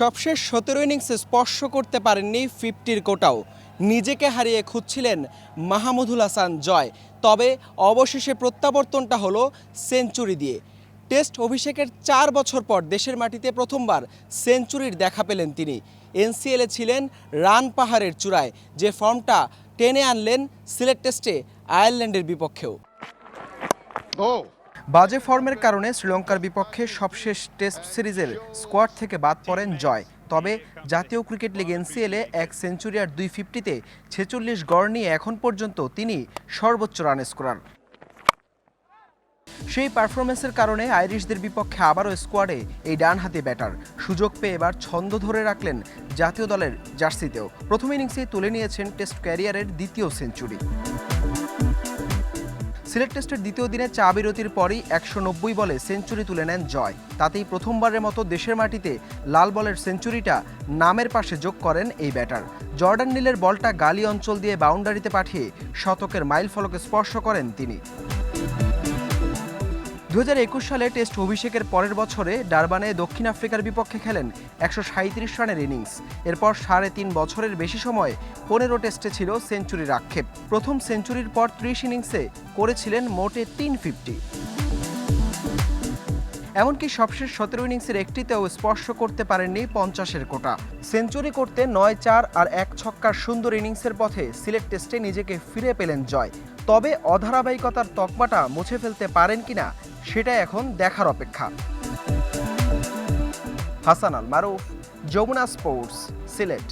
সবশেষ সতেরো ইনিংসে স্পর্শ করতে পারেননি ফিফটির কোটাও। নিজেকে হারিয়ে খুঁজছিলেন মাহমুদুল হাসান জয়। তবে অবশেষে প্রত্যাবর্তনটা হলো সেঞ্চুরি দিয়ে। টেস্ট অভিষেকের চার বছর পর দেশের মাটিতে প্রথমবার সেঞ্চুরির দেখা পেলেন তিনি। এনসিএলে ছিলেন রান পাহাড়ের চূড়ায়, যে ফর্মটা টেনে আনলেন সিলেট টেস্টে আয়ারল্যান্ডের বিপক্ষেও. বাজে ফর্মের কারণে শ্রীলঙ্কার বিপক্ষে সবশেষ টেস্ট সিরিজের স্কোয়াড থেকে বাদ পড়েন জয়। তবে জাতীয় ক্রিকেট লিগ এনসিএলে এক সেঞ্চুরি আর দুই ফিফটিতে ছেচল্লিশ গড় নিয়ে এখন পর্যন্ত তিনি সর্বোচ্চ রান স্কোরার। সেই পারফরমেন্সের কারণে আইরিশদের বিপক্ষে আবারও স্কোয়াডে এই ডানহাতি ব্যাটার। সুযোগ পেয়ে এবার ছন্দ ধরে রাখলেন জাতীয় দলের জার্সিতেও। প্রথম ইনিংসেই তুলে নিয়েছেন টেস্ট ক্যারিয়ারের দ্বিতীয় সেঞ্চুরি। সিলেট টেস্টের দ্বিতীয় দিনে চা বিরতির পরই একশো নব্বই বলে সেঞ্চুরি তুলে নেন জয়। তাতেই প্রথমবারের মতো দেশের মাটিতে লাল বলের সেঞ্চুরিটা নামের পাশে যোগ করেন এই ব্যাটার। জর্ডান নীলের বলটা গালি অঞ্চল দিয়ে বাউন্ডারিতে পাঠিয়ে শতকের মাইল ফলকে স্পর্শ করেন তিনি। দু হাজার একুশ সালে টেস্ট অভিষেকের পরের বছরে ডারবানে দক্ষিণ আফ্রিকার বিপক্ষে খেলেন একশো সাঁত্রিশ রানের ইনিংস। এরপর সাড়ে তিন বছরের বেশি সময় পনেরো টেস্টে ছিল সেঞ্চুরির আক্ষেপ। প্রথম সেঞ্চুরির পর ত্রিশ ইনিংসে করেছিলেন মোটে তিন ফিফটি। এমনকি সবশেষ সতেরো ইনিংসের একটিতেও স্পর্শ করতে পারেননি পঞ্চাশের কোটা। সেঞ্চুরি করতে নয় চার আর এক ছক্কার সুন্দর ইনিংসের পথে সিলেট টেস্টে নিজেকে ফিরে পেলেন জয়। তবে অধারাবাহিকতার তকমাটা মুছে ফেলতে পারেন কিনা, সেটা এখন দেখার অপেক্ষা। হাসান আল মারুফ যমুনা স্পোর্টস, সিলেট।